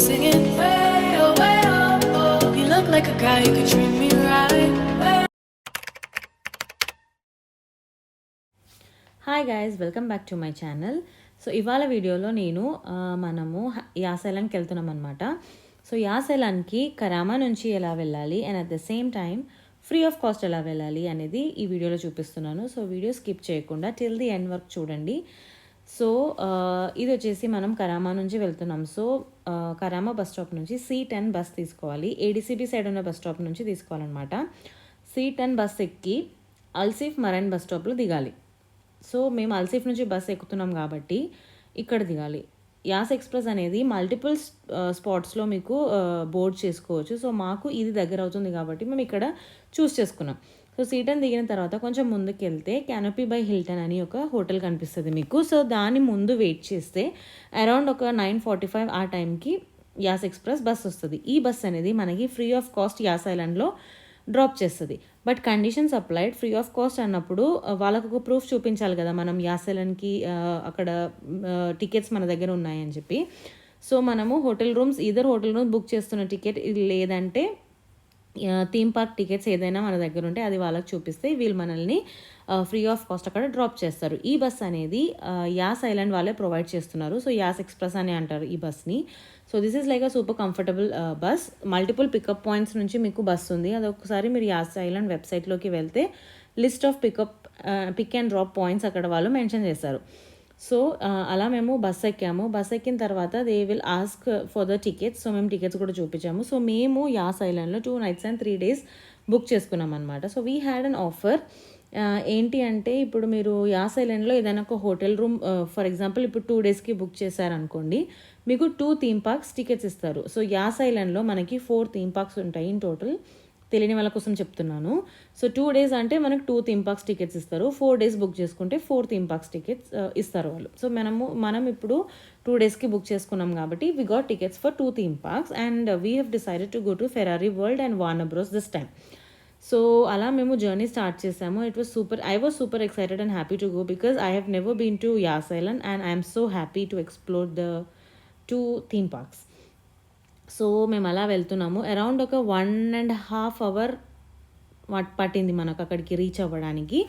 singing way, oh, way, oh, oh. You look like a guy who could treat me right. Hi guys welcome back to my channel so ఇవాళ వీడియోలో నేను మనము యాసైలాన్కి వెళ్తున్నాం అనమాట so యాసైలాన్కి కరామా నుంచి ఎలా వెళ్ళాలి and at the same time free of cost ఎలా వెళ్ళాలి అనేది ఈ వీడియోలో చూపిస్తున్నాను సో వీడియో స్కిప్ చేయకుండా టిల్ ది ఎండ్ వర్క్ చూడండి సో ఇది వచ్చేసి మనం కరామా నుంచి వెళ్తున్నాం. సో కరామా బస్ స్టాప్ నుంచి సి టెన్ బస్ తీసుకోవాలి. ఏడీసీబీ సైడ్ ఉన్న బస్ స్టాప్ నుంచి తీసుకోవాలన్నమాట. సి టెన్ బస్ ఎక్కి అల్సిఫ్ మరైన్ బస్ స్టాప్లో దిగాలి. సో మేము అల్సిఫ్ నుంచి బస్ ఎక్కుతున్నాం కాబట్టి ఇక్కడ దిగాలి. యాస్ ఎక్స్ప్రెస్ అనేది మల్టిపుల్ స్పాట్స్లో మీకు బోర్డ్ చేసుకోవచ్చు. సో మాకు ఇది దగ్గర అవుతుంది కాబట్టి మేము ఇక్కడ చూస్ చేసుకున్నాం. సో సీటన్ దిగిన తర్వాత కొంచెం ముందుకు వెళ్తే క్యానోపీ బై హిల్టన్ అని ఒక హోటల్ కనిపిస్తుంది మీకు. సో దాని ముందు వెయిట్ చేస్తే అరౌండ్ ఒక నైన్ ఫార్టీ ఫైవ్ ఆ టైంకి యాస్ ఎక్స్ప్రెస్ బస్ వస్తుంది. ఈ బస్ అనేది మనకి ఫ్రీ ఆఫ్ కాస్ట్ యాస్ ఐలాండ్లో డ్రాప్ చేస్తుంది. But conditions applied free of cost అన్నప్పుడు uh, వాళ్ళకు ఒక ప్రూఫ్ చూపించాలి కదా మనం యాసెలన్కి uh, అక్కడ uh, టికెట్స్ మన దగ్గర ఉన్నాయని చెప్పి. సో మనము హోటల్ రూమ్స్ ఇదర్ హోటల్ రూమ్స్ బుక్ చేస్తున్న టికెట్ ఇది లేదంటే థీమ్ పార్క్ టికెట్స్ ఏదైనా మన దగ్గర ఉంటే అది వాళ్ళకి చూపిస్తే వీళ్ళు మనల్ని ఫ్రీ ఆఫ్ కాస్ట్ అక్కడ డ్రాప్ చేస్తారు. ఈ బస్ అనేది యాస్ ఐలాండ్ వాళ్ళే ప్రొవైడ్ చేస్తున్నారు. సో యాస్ ఎక్స్ప్రెస్ అని అంటారు ఈ బస్ని so this is like a super comfortable bus multiple pickup points నుంచి మీకు బస్ ఉంది. అది ఒకసారి మీరు యాస్ ఐలాండ్ వెబ్సైట్లోకి వెళ్తే list of pickup pick and drop points అక్కడ వాళ్ళు మెన్షన్ చేస్తారు. సో uh, అలా మేము బస్ ఎక్కాము. బస్ ఎక్కిన తర్వాత they will ask for the tickets so మేము టికెట్స్ కూడా చూపించాము. సో మేము యాస్ ఐలాండ్లో two nights and three days book చేసుకున్నాం అనమాట so we had an offer ఏంటి అంటే ఇప్పుడు మీరు యాస్ ఐలాండ్లో ఏదైనా ఒక హోటల్ రూమ్ ఫర్ ఎగ్జాంపుల్ ఇప్పుడు టూ డేస్కి బుక్ చేశారనుకోండి మీకు టూ థీమ్ పార్క్స్ టికెట్స్ ఇస్తారు. సో యాస్ ఐలాండ్లో మనకి ఫోర్ థీమ్ పార్క్స్ ఉంటాయి ఇన్ టోటల్ తెలియని వాళ్ళ కోసం చెప్తున్నాను. సో టూ డేస్ అంటే మనకు టూ థీమ్ పార్క్స్ టికెట్స్ ఇస్తారు. ఫోర్ డేస్ బుక్ చేసుకుంటే ఫోర్ థీమ్ పార్క్స్ టికెట్స్ ఇస్తారు వాళ్ళు. సో మనము మనం ఇప్పుడు టూ డేస్కి బుక్ చేసుకున్నాం కాబట్టి we got tickets for two theme parks and we have decided to go to Ferrari World and Warner Bros this time so అలా మేము జర్నీ స్టార్ట్ చేసాము. It was super I was super excited and happy to go because I have never been to Yas Island and I'm so happy to explore the two theme parks so మేము అలా వెళ్తున్నాము. Around ఒక one and half hour పట్టింది మనకు అక్కడికి reach అవ్వడానికి.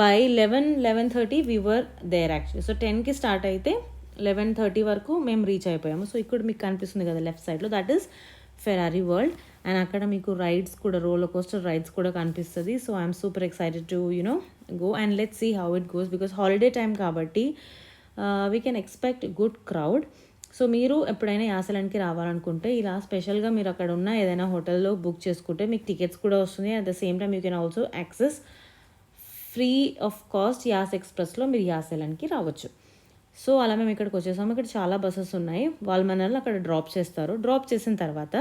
By eleven eleven thirty we were there actually so టెన్కి start అయితే లెవెన్ థర్టీ వరకు మేము రీచ్ అయిపోయాము. సో ఇక్కడ మీకు కనిపిస్తుంది కదా లెఫ్ట్ సైడ్లో that is Ferrari World and అక్కడ మీకు రైడ్స్ కూడా రోలర్ కోస్టర్ రైడ్స్ కూడా కనిపిస్తుంది. So I'm super excited to you know go and let see how it goes because holiday time కాబట్టి we can expect good crowd so మీరు ఎప్పుడైనా యాసలాండ్కి రావాలనుకుంటే ఇలా స్పెషల్గా మీరు అక్కడ ఉన్న ఏదైనా హోటల్లో బుక్ చేసుకుంటే మీకు టికెట్స్ కూడా వస్తుంది at the same time you can also access free of cost Yas ఎక్స్ప్రెస్లో మీరు యాసలాండ్కి రావచ్చు. సో అలా మేము ఇక్కడికి వచ్చేసాము ఇక్కడ చాలా బస్సెస్ ఉన్నాయి. వాళ్ళు మనల్ని అక్కడ డ్రాప్ చేస్తారు. డ్రాప్ చేసిన తర్వాత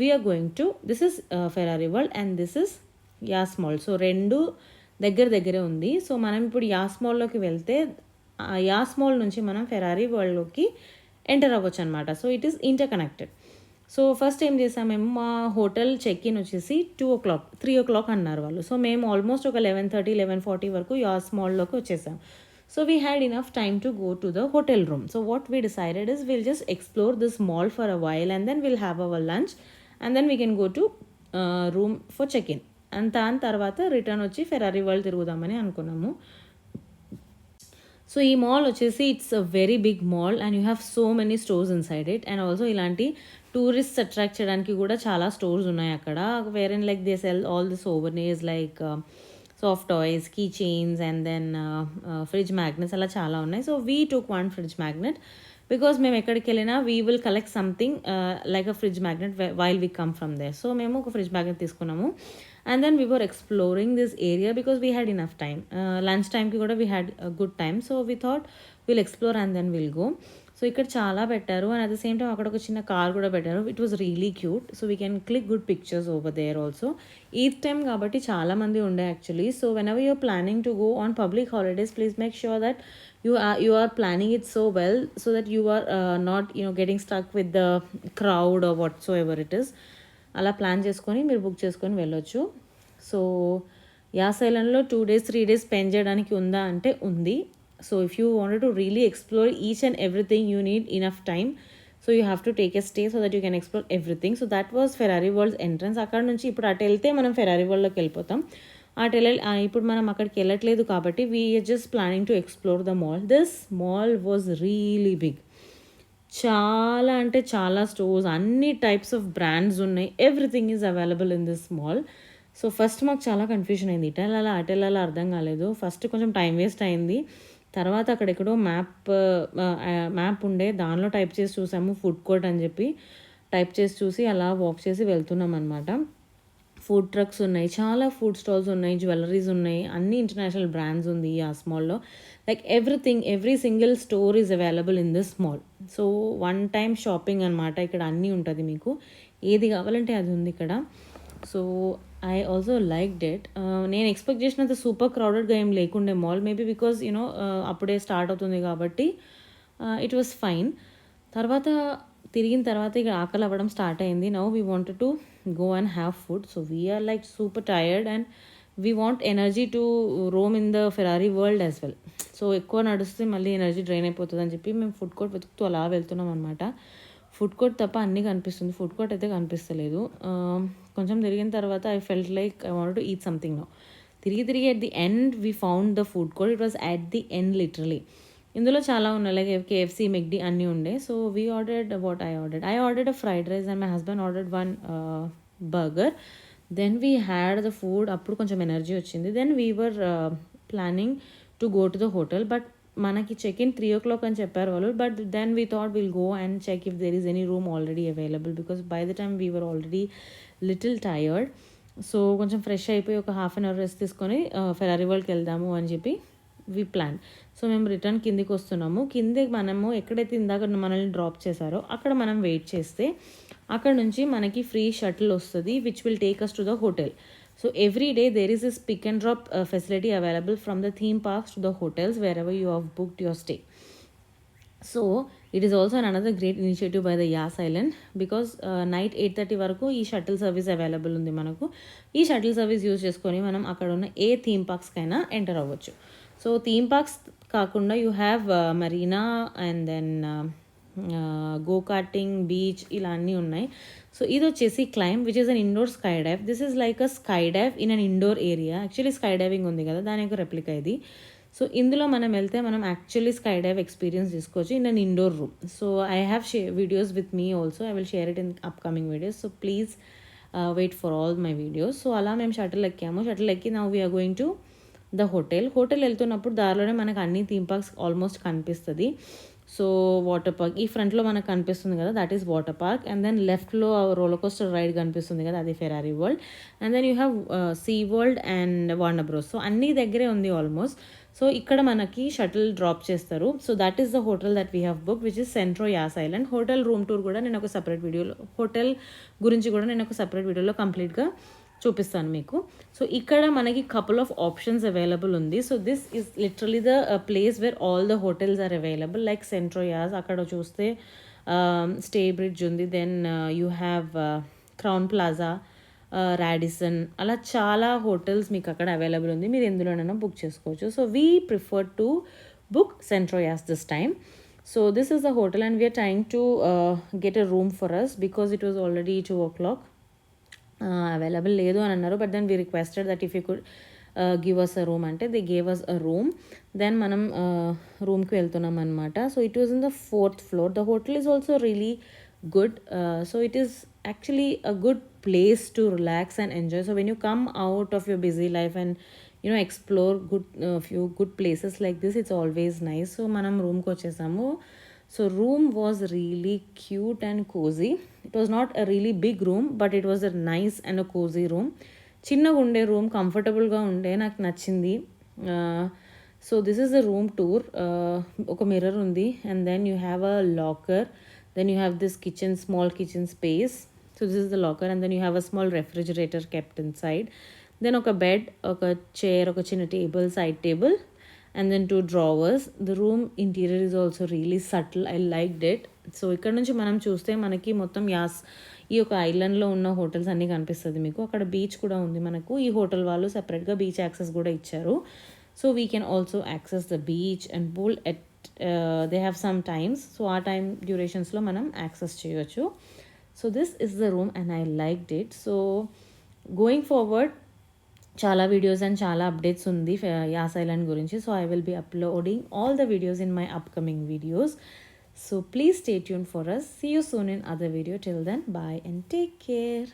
we're going to this is Ferrari World and this is Yas Mall so రెండు దగ్గర దగ్గరే ఉంది. సో మనం ఇప్పుడు యాస్ మాల్లోకి వెళ్తే యాస్ మాల్ నుంచి మనం ఫెరారీ వరల్డ్లోకి ఎంటర్ అవ్వచ్చు అనమాట so it is interconnected so first ఏం చేసాం మేము? మా హోటల్ చెక్ ఇన్ వచ్చేసి two o'clock three o'clock అన్నారు వాళ్ళు. సో మేము ఆల్మోస్ట్ ఒక లెవెన్ థర్టీ లెవెన్ ఫార్టీ వరకు యాస్ మాల్లోకి వచ్చేసాం. So we had enough time to go to the hotel room so what we decided is will just explore this mall for a while and then will have our lunch and then we can go to room for check in and దాని తర్వాత return వచ్చి Ferrari world తిరుగుదామని అనుకున్నాము. So ఈ mall వచ్చేసి it's a very big mall and you have so many stores inside it and also ఇలాంటి tourist attract చేయడానికి కూడా చాలా స్టోర్స్ ఉన్నాయి అక్కడ. Where and like they sell all this souvenirs like soft toys key chains and then fridge magnets అలా చాలా ఉన్నాయి. So we took one fridge magnet because మేము ఎక్కడికి వెళ్ళినా we will collect something like a fridge magnet while we come from they so మేము ఒక fridge magnet తీసుకున్నాము. And then we were exploring this area because we had enough time lunch టైంకి కూడా we had good time so we thought will explore and then will go so ఇక్కడ చాలా పెట్టారు and at the same time అక్కడ ఒక చిన్న car కూడా పెట్టారు. It was really cute so we can click good pictures over there also eth time కాబట్టి చాలా మంది ఉండే actually so whenever you're planning to go on public holidays please make sure that you are you are planning it so well so that you are uh, not you know getting stuck with the crowd or whatsoever it is. అలా plan చేసుకొని మీరు book చేసుకొని వెళ్ళొచ్చు. So as two days three days spend చేయడానికి ఉందా అంటే ఉంది. So if you want to really explore each and everything you need enough time so you have to take a stay so that you can explore everything so that was Ferrari World's entrance అక్కడ నుంచి ఇప్పుడు అటు వెళ్తే మనం Ferrari వరల్డ్లోకి వెళ్ళిపోతాం. అటు వెళ్ళ ఇప్పుడు మనం అక్కడికి వెళ్ళట్లేదు కాబట్టి we're just planning to explore the mall this mall was really big చాలా అంటే చాలా స్టోర్స్ అన్ని టైప్స్ ఆఫ్ బ్రాండ్స్ ఉన్నాయి. Everything is available in this mall so first మాకు చాలా కన్ఫ్యూజన్ అయింది. ఇటు వెళ్ళాలా అటు వెళ్ళాలా అర్థం కాలేదు. ఫస్ట్ కొంచెం టైం వేస్ట్ అయింది. తర్వాత అక్కడెక్కడో మ్యాప్ మ్యాప్ ఉండే దానిలో టైప్ చేసి చూసాము ఫుడ్ కోర్ట్ అని చెప్పి టైప్ చేసి చూసి అలా వాక్ చేసి వెళ్తున్నాం అనమాట ఫుడ్ ట్రక్స్ ఉన్నాయి చాలా ఫుడ్ స్టాల్స్ ఉన్నాయి జ్యువెలరీస్ ఉన్నాయి అన్ని ఇంటర్నేషనల్ బ్రాండ్స్ ఉంది ఆ స్మాల్లో. Like everything every single store is available in this mall. So one time shopping అనమాట ఇక్కడ అన్నీ ఉంటుంది మీకు. ఏది కావాలంటే అది ఉంది ఇక్కడ. So I also like that నేను ఎక్స్పెక్ట్ చేసినంత సూపర్ క్రౌడెడ్గా ఏం లేకుండే mall maybe because you know అప్పుడే స్టార్ట్ అవుతుంది కాబట్టి ఇట్ వాస్ ఫైన్ తర్వాత తిరిగిన తర్వాత ఇక ఆకలి అవ్వడం స్టార్ట్ అయింది. Now we want to go and have food so we're like super tired and we want energy to roam in the Ferrari World as well so ఎక్కువ నడుస్తే మళ్ళీ ఎనర్జీ డ్రైన్ అయిపోతుంది అని చెప్పి మేము ఫుడ్ కోర్ట్ వెతుకుతూ అలా వెళ్తున్నాం అనమాట ఫుడ్ కోర్ట్ తప్ప అన్నీ కనిపిస్తుంది. ఫుడ్ కోర్ట్ అయితే కనిపిస్తలేదు. కొంచెం తిరిగిన తర్వాత I felt like I want to eat something no తిరిగి తిరిగి at the end we found the food court it was at the end literally ఇందులో చాలా ఉన్నాయి. లైక్ కేఎఫ్సీ మెగ్డి అన్నీ ఉండే. So we ordered what I ordered I ordered a fried rice and my husband ordered one burger then we had the food అప్పుడు కొంచెం energy వచ్చింది. Then we were planning to go to the hotel but మనకి check in three o'clock అని చెప్పారు వాళ్ళు but then we thought will go and check if there is any room already available because by the time we were already little tired so కొంచెం fresh అయిపోయి ఒక half an hour rest తీసుకొని Ferrari వరల్డ్కి వెళ్దాము అని చెప్పి we plan so మేము return కిందికి వస్తున్నాము. కింద మనము ఎక్కడైతే ఇందాక మనల్ని డ్రాప్ చేశారో అక్కడ మనం వెయిట్ చేస్తే అక్కడ నుంచి మనకి ఫ్రీ షటిల్ వస్తుంది which will take us to the hotel so every day there is is pick and drop facility available from the theme parks to the hotels wherever you have booked your stay so it is also another great initiative by the Yas Island because night eight thirty వరకు ఈ shuttle service available ఉంది మనకు. ఈ shuttle service use చేసుకొని మనం అక్కడ ఉన్న ఏ థీమ్ పార్క్స్కైనా ఎంటర్ అవ్వచ్చు. సో థీమ్ పార్క్స్ కాకుండా you have marina and then go karting beach ఇలా అన్నీ ఉన్నాయి. సో ఇది వచ్చేసి CLYMB which is an indoor sky dive this is like a sky dive in an indoor area actually sky diving ఉంది కదా దాని యొక్క రెప్లికా ఇది. సో ఇందులో మనం వెళ్తే మనం యాక్చువల్లీ స్కై డైవ్ ఎక్స్పీరియన్స్ తీసుకోవచ్చు in an indoor room so I have share videos with me also I will share it in upcoming videos so please wait for all my videos so అలా మేము shuttle ఎక్కాము. Shuttle ఎక్కి నా we're going to the hotel hotel వెళ్తున్నప్పుడు దారిలోనే మనకు అన్ని theme parks almost కనిపిస్తుంది. సో వాటర్ పార్క్ ఈ ఫ్రంట్లో మనకు కనిపిస్తుంది కదా that is water park and then లెఫ్ట్లో రోలర్ కోస్టర్ రైడ్ కనిపిస్తుంది కదా అది Ferrari World and then you have Sea World and వాండర్ so అన్ని దగ్గరే ఉంది ఆల్మోస్ట్ సో ఇక్కడ మనకి షటిల్ డ్రాప్ చేస్తారు. So that is the hotel that we have book which is Centro Yas Island hotel room tour కూడా నేను ఒక separate వీడియోలో హోటల్ గురించి కూడా నేను ఒక సపరేట్ వీడియోలో కంప్లీట్గా చూపిస్తాను మీకు. సో ఇక్కడ మనకి కపుల్ ఆఫ్ ఆప్షన్స్ అవైలబుల్ ఉంది. So this is literally the place where all the hotels are available like సెంట్రోయాస్ అక్కడ చూస్తే స్టే బ్రిడ్జ్ ఉంది. Then you have Crowne Plaza Radisson అలా చాలా హోటల్స్ మీకు అక్కడ అవైలబుల్ ఉంది. మీరు ఎందులోనైనా బుక్ చేసుకోవచ్చు. So we prefer to book Centro Yas this time so this is the hotel and we're trying to get a room for us because it was already two o'clock available లేదు అని అన్నారు. But then we requested that if you could give us a room అంటే they gave us a room then మనం రూమ్కి వెళ్తున్నాం అనమాట so it was in the fourth floor the hotel is also really good so it is actually a good place to relax and enjoy so when you come out of your busy life and you know explore good few good places like this it's always nice so మనం రూమ్కి వచ్చేసాము. So room was really cute and cosy it was not a really big room but it was a nice and a cosy room చిన్నగా ఉండే room కంఫర్టబుల్గా ఉండే నాకు నచ్చింది. So this is the room tour ఒక మిర్రర్ ఉంది. And then you have a locker then you have this kitchen small kitchen space so this is the locker and then you have a small refrigerator kept inside then ఒక bed ఒక chair ఒక చిన్న table side table and then two drawers the room interior is also really subtle I like that so ఇక్కడ నుంచి మనం చూస్తే మనకి మొత్తం యాస్ ఈ యొక్క ఐలాండ్లో ఉన్న హోటల్స్ అన్నీ కనిపిస్తుంది మీకు. అక్కడ బీచ్ కూడా ఉంది మనకు. ఈ హోటల్ వాళ్ళు సెపరేట్గా బీచ్ యాక్సెస్ కూడా ఇచ్చారు. So we can also access the beach and pool at they have some times so ఆ టైం డ్యూరేషన్స్లో మనం యాక్సెస్ చేయొచ్చు. So this is the room and I like it so going forward చాలా videos and చాలా updates ఉంది Yas Island గురించి. So I will be uploading all the videos in my upcoming videos so please stay tune for us see you soon in other video till then bye and take care